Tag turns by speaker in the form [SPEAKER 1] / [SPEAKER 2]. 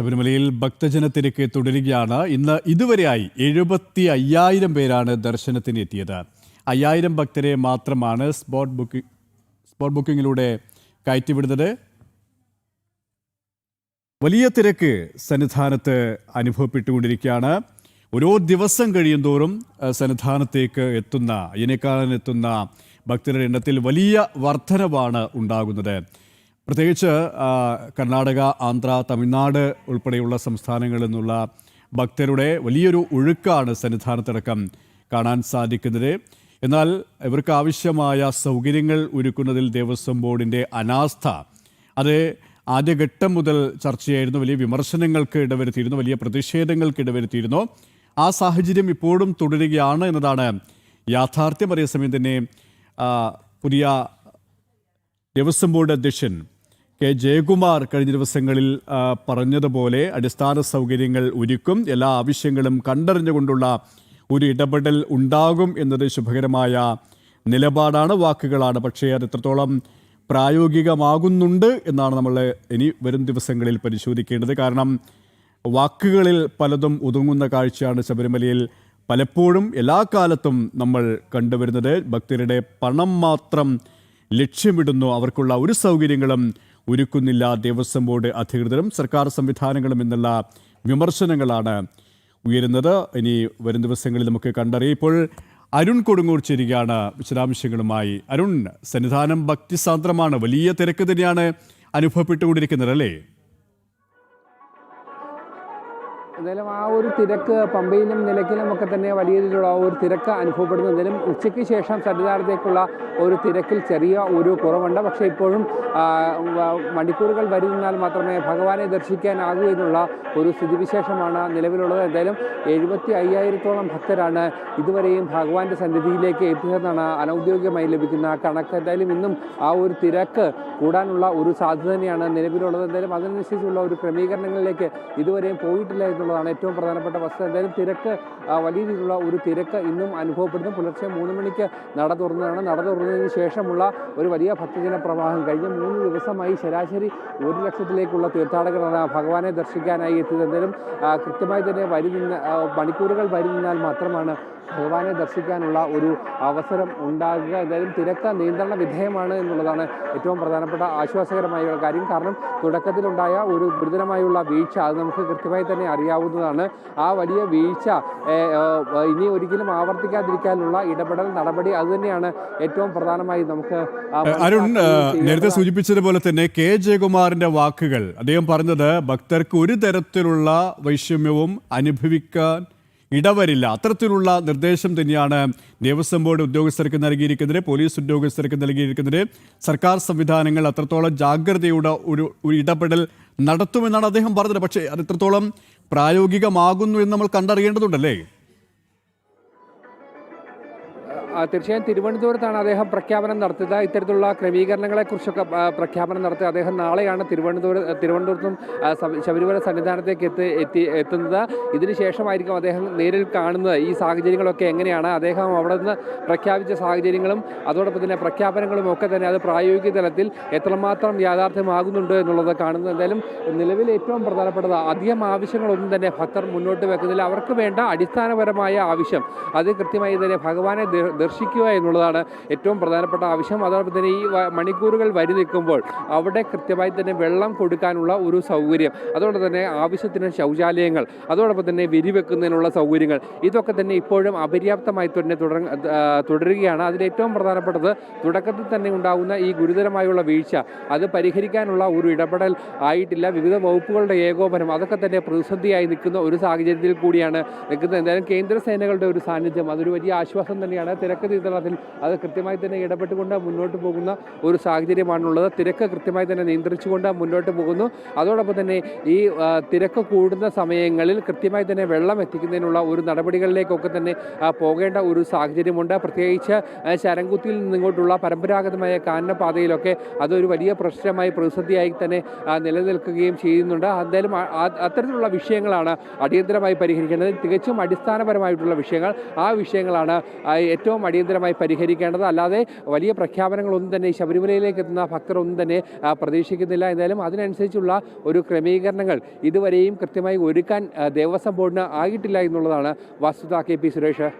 [SPEAKER 1] ശബരിമലയിൽ ഭക്തജനത്തിരക്ക് തുടരുകയാണ്. ഇന്ന് ഇതുവരെയായി എഴുപത്തി അയ്യായിരം പേരാണ് ദർശനത്തിന് എത്തിയത്. അയ്യായിരം ഭക്തരെ മാത്രമാണ് സ്പോട്ട് ബുക്കിംഗ് സ്പോട്ട് ബുക്കിങ്ങിലൂടെ കയറ്റിവിടുന്നത്. വലിയ തിരക്ക് സന്നിധാനത്ത് അനുഭവപ്പെട്ടുകൊണ്ടിരിക്കുകയാണ്. ഓരോ ദിവസം കഴിയും തോറും സന്നിധാനത്തേക്ക് എത്തുന്ന അയ്യനേക്കാളൻ എത്തുന്ന ഭക്തരുടെ എണ്ണത്തിൽ വലിയ വർധനവാണ് ഉണ്ടാകുന്നത്. പ്രത്യേകിച്ച് കർണാടക ആന്ധ്ര തമിഴ്നാട് ഉൾപ്പെടെയുള്ള സംസ്ഥാനങ്ങളിൽ നിന്നുള്ള ഭക്തരുടെ വലിയൊരു ഒഴുക്കാണ് സന്നിധാനത്തടക്കം കാണാൻ സാധിക്കുന്നത്. എന്നാൽ ഇവർക്ക് ആവശ്യമായ സൗകര്യങ്ങൾ ഒരുക്കുന്നതിൽ ദേവസ്വം ബോർഡിന്റെ അനാസ്ഥ അത് ആദ്യഘട്ടം മുതൽ ചർച്ചയായിരുന്നു വലിയ വിമർശനങ്ങൾക്ക് ഇടവരുത്തിയിരുന്നു വലിയ പ്രതിഷേധങ്ങൾക്ക് ഇടവരുത്തിയിരുന്നു. ആ സാഹചര്യം ഇപ്പോഴും തുടരുകയാണ് എന്നതാണ് യാഥാർത്ഥ്യം അതേസമയം തന്നെ പുതിയ ദേവസ്വം ബോർഡ് അധ്യക്ഷൻ കെ. ജയകുമാർ കഴിഞ്ഞ ദിവസങ്ങളിൽ പറഞ്ഞതുപോലെ അടിസ്ഥാന സൗകര്യങ്ങൾ ഒരുക്കും എല്ലാ ആവശ്യങ്ങളും കണ്ടറിഞ്ഞുകൊണ്ടുള്ള ഒരു ഇടപെടൽ ഉണ്ടാകും എന്നത് ശുഭകരമായ നിലപാടാണ് വാക്കുകളാണ്. പക്ഷേ അത് എത്രത്തോളം പ്രായോഗികമാകുന്നുണ്ട് എന്നാണ് നമ്മൾ ഇനി വരും ദിവസങ്ങളിൽ പരിശോധിക്കേണ്ടത്. കാരണം വാക്കുകളിൽ പലതും ഒതുങ്ങുന്ന കാഴ്ചയാണ് ശബരിമലയിൽ പലപ്പോഴും എല്ലാ കാലത്തും നമ്മൾ കണ്ടുവരുന്നത്. ഭക്തരുടെ പണം മാത്രം ലക്ഷ്യമിടുന്നു. അവർക്കുള്ള ഒരു സൗകര്യങ്ങളും ഒരുക്കുന്നില്ല. ദേവസ്വം ബോർഡ് അധികൃതരും സർക്കാർ സംവിധാനങ്ങളും എന്നുള്ള വിമർശനങ്ങളാണ് ഉയരുന്നത്. ഇനി വരും ദിവസങ്ങളിൽ നമുക്ക് കണ്ടറിയാം. ഇപ്പോൾ അരുൺ കൊടുങ്ങൂർ ചേരുകയാണ് വിശദാംശങ്ങളുമായി. അരുൺ സന്നിധാനം ഭക്തിസാന്ദ്രമാണ്. വലിയ തിരക്ക് തന്നെയാണ് അനുഭവപ്പെട്ടുകൊണ്ടിരിക്കുന്നത് അല്ലേ?
[SPEAKER 2] എന്തായാലും ആ ഒരു തിരക്ക് പമ്പയിലും നിലയ്ക്കിലും ഒക്കെ തന്നെ വലിയ രീതിയിലുള്ള ആ ഒരു തിരക്ക് അനുഭവപ്പെടുന്നു. എന്തായാലും ഉച്ചയ്ക്ക് ശേഷം സന്നിധാനത്തേക്കുള്ള ഒരു തിരക്കിൽ ചെറിയ ഒരു കുറവുണ്ട്. പക്ഷേ ഇപ്പോഴും മണിക്കൂറുകൾ വരുന്നാൽ മാത്രമേ ഭഗവാനെ ദർശിക്കാനാകൂ എന്നുള്ള ഒരു സ്ഥിതിവിശേഷമാണ് നിലവിലുള്ളത്. എന്തായാലും എഴുപത്തി അയ്യായിരത്തോളം ഭക്തരാണ് ഇതുവരെയും ഭഗവാന്റെ സന്നിധിയിലേക്ക് എത്തിയതെന്നാണ് അനൗദ്യോഗികമായി ലഭിക്കുന്ന കണക്ക്. എന്തായാലും ഇന്നും ആ ഒരു തിരക്ക് കൂടാനുള്ള ഒരു സാധ്യത തന്നെയാണ് നിലവിലുള്ളത്. എന്തായാലും അതിനനുസരിച്ചുള്ള ഒരു ക്രമീകരണങ്ങളിലേക്ക് ഇതുവരെയും പോയിട്ടില്ല എന്നുള്ളതാണ് ഏറ്റവും പ്രധാനപ്പെട്ട വസ്തു എന്തായാലും തിരക്ക് വലിയ രീതിയിലുള്ള ഒരു തിരക്ക് ഇന്നും അനുഭവപ്പെടുന്നു. പുലർച്ചെ മൂന്ന് മണിക്ക് നട തുറന്നതാണ്. നട തുറന്നതിന് ശേഷമുള്ള ഒരു വലിയ ഭക്തജന പ്രവാഹം കഴിഞ്ഞ മൂന്ന് ദിവസമായി ശരാശരി ഒരു ലക്ഷത്തിലേക്കുള്ള തീർത്ഥാടകരാണ് ഭഗവാനെ ദർശിക്കാനായി എത്തിയത്. എന്തായാലും കൃത്യമായി തന്നെ വരി നിന്ന് മണിക്കൂറുകൾ വരി നിന്നാൽ മാത്രമാണ് ഭഗവാനെ ദർശിക്കാനുള്ള ഒരു അവസരം ഉണ്ടാകുക. എന്തായാലും തിരക്ക നിയന്ത്രണ വിധേയമാണ് എന്നുള്ളതാണ് ഏറ്റവും പ്രധാനപ്പെട്ട ആശ്വാസകരമായ കാര്യം. കാരണം തുടക്കത്തിലുണ്ടായ ഒരു ഗുരുതരമായുള്ള വീഴ്ച അത് നമുക്ക് കൃത്യമായി തന്നെ അറിയാവുന്നതാണ്. ആ വലിയ വീഴ്ച ഇനി ഒരിക്കലും ആവർത്തിക്കാതിരിക്കാനുള്ള ഇടപെടൽ നടപടി അതുതന്നെയാണ് ഏറ്റവും പ്രധാനമായി നമുക്ക്
[SPEAKER 1] അരുൺ നേരത്തെ സൂചിപ്പിച്ചതുപോലെ തന്നെ കെ. ജയകുമാറിന്റെ വാക്കുകൾ. അദ്ദേഹം പറഞ്ഞത് ഭക്തർക്ക് ഒരു തരത്തിലുള്ള വൈഷമ്യവും അനുഭവിക്കാൻ ഇടവരില്ല. അത്തരത്തിലുള്ള നിർദ്ദേശം തന്നെയാണ് ദേവസ്വം ബോർഡ് ഉദ്യോഗസ്ഥർക്ക് നൽകിയിരിക്കുന്നത് പോലീസ് ഉദ്യോഗസ്ഥർക്ക് നൽകിയിരിക്കുന്നത്. സർക്കാർ സംവിധാനങ്ങൾ അത്രത്തോളം ജാഗ്രതയുടെ ഒരു ഒരു ഇടപെടൽ നടത്തുമെന്നാണ് അദ്ദേഹം പറഞ്ഞത്. പക്ഷേ അത് എത്രത്തോളം പ്രായോഗികമാകുന്നു എന്ന് നമ്മൾ കണ്ടറിയേണ്ടതുണ്ടല്ലേ?
[SPEAKER 2] തീർച്ചയായും തിരുവനന്തപുരത്താണ് അദ്ദേഹം പ്രഖ്യാപനം നടത്തിയത് ഇത്തരത്തിലുള്ള ക്രമീകരണങ്ങളെക്കുറിച്ചൊക്കെ പ്രഖ്യാപനം നടത്തുക. അദ്ദേഹം നാളെയാണ് തിരുവനന്തപുരം തിരുവനന്തപുരത്തും ശബരിമല സന്നിധാനത്തേക്ക് എത്തി എത്തി എത്തുന്നത്. ഇതിനുശേഷമായിരിക്കും അദ്ദേഹം നേരിൽ കാണുന്നത്. ഈ സാഹചര്യങ്ങളൊക്കെ എങ്ങനെയാണ്? അദ്ദേഹം അവിടെ നിന്ന് പ്രഖ്യാപിച്ച സാഹചര്യങ്ങളും അതോടൊപ്പം തന്നെ പ്രഖ്യാപനങ്ങളും ഒക്കെ തന്നെ അത് പ്രായോഗിക തലത്തിൽ എത്രമാത്രം യാഥാർത്ഥ്യമാകുന്നുണ്ട് എന്നുള്ളത് കാണുന്നത്. എന്തായാലും നിലവിൽ ഏറ്റവും പ്രധാനപ്പെട്ടത് അധികം ആവശ്യങ്ങളൊന്നും തന്നെ ഭക്തർ മുന്നോട്ട് വെക്കുന്നില്ല. അവർക്ക് വേണ്ട അടിസ്ഥാനപരമായ ആവശ്യം. അത് കൃത്യമായി തന്നെ ഭഗവാനെ ദർശിക്കുക എന്നുള്ളതാണ് ഏറ്റവും പ്രധാനപ്പെട്ട ആവശ്യം. അതോടൊപ്പം തന്നെ ഈ മണിക്കൂറുകൾ വരി നിൽക്കുമ്പോൾ അവിടെ കൃത്യമായി തന്നെ വെള്ളം കൊടുക്കാനുള്ള ഒരു സൗകര്യം. അതോടൊപ്പം തന്നെ ആവശ്യത്തിന് ശൗചാലയങ്ങൾ അതോടൊപ്പം തന്നെ വിരിവെക്കുന്നതിനുള്ള സൗകര്യങ്ങൾ. ഇതൊക്കെ തന്നെ ഇപ്പോഴും അപര്യാപ്തമായി തന്നെ തുടർ തുടരുകയാണ്. അതിൽ ഏറ്റവും പ്രധാനപ്പെട്ടത് തുടക്കത്തിൽ തന്നെ ഉണ്ടാകുന്ന ഈ ഗുരുതരമായുള്ള വീഴ്ച. അത് പരിഹരിക്കാനുള്ള ഒരു ഇടപെടൽ ആയിട്ടില്ല. വിവിധ വകുപ്പുകളുടെ ഏകോപനം അതൊക്കെ തന്നെ പ്രതിസന്ധിയായി നിൽക്കുന്ന ഒരു സാഹചര്യത്തിൽ കൂടിയാണ് നിൽക്കുന്നത്. എന്തായാലും കേന്ദ്ര സേനകളുടെ ഒരു സാന്നിധ്യം അതൊരു വലിയ ആശ്വാസം തന്നെയാണ്. തിരക്ക് നിയന്ത്രണത്തിൽ അത് കൃത്യമായി തന്നെ ഇടപെട്ടുകൊണ്ട് മുന്നോട്ട് പോകുന്ന ഒരു സാഹചര്യമാണുള്ളത്. തിരക്ക് കൃത്യമായി തന്നെ നിയന്ത്രിച്ചുകൊണ്ട് മുന്നോട്ട് പോകുന്നു. അതോടൊപ്പം തന്നെ ഈ തിരക്ക് കൂടുന്ന സമയങ്ങളിൽ കൃത്യമായി തന്നെ വെള്ളം എത്തിക്കുന്നതിനുള്ള ഒരു നടപടികളിലേക്കൊക്കെ തന്നെ പോകേണ്ട ഒരു സാഹചര്യമുണ്ട്. പ്രത്യേകിച്ച് ശരംകുത്തിയിൽ നിന്നിങ്ങോട്ടുള്ള പരമ്പരാഗതമായ കാനനപാതയിലൊക്കെ അതൊരു വലിയ പ്രശ്നമായി പ്രതിസന്ധിയായി തന്നെ നിലനിൽക്കുകയും ചെയ്യുന്നുണ്ട്. എന്തായാലും അത്തരത്തിലുള്ള വിഷയങ്ങളാണ് അടിയന്തരമായി പരിഹരിക്കേണ്ടത്. തികച്ചും അടിസ്ഥാനപരമായിട്ടുള്ള വിഷയങ്ങൾ. ആ വിഷയങ്ങളാണ് ഏറ്റവും ഏറ്റവും അടിയന്തരമായി പരിഹരിക്കേണ്ടത്. അല്ലാതെ വലിയ പ്രഖ്യാപനങ്ങളൊന്നും തന്നെ ശബരിമലയിലേക്ക് എത്തുന്ന ഭക്തർ ഒന്നും തന്നെ പ്രതീക്ഷിക്കുന്നില്ല. എന്തായാലും അതിനനുസരിച്ചുള്ള ഒരു ക്രമീകരണങ്ങൾ ഇതുവരെയും കൃത്യമായി ഒരുക്കാൻ ദേവസ്വം ബോർഡിന് ആയിട്ടില്ല എന്നുള്ളതാണ് വസ്തുത കെ പി സുരേഷ്.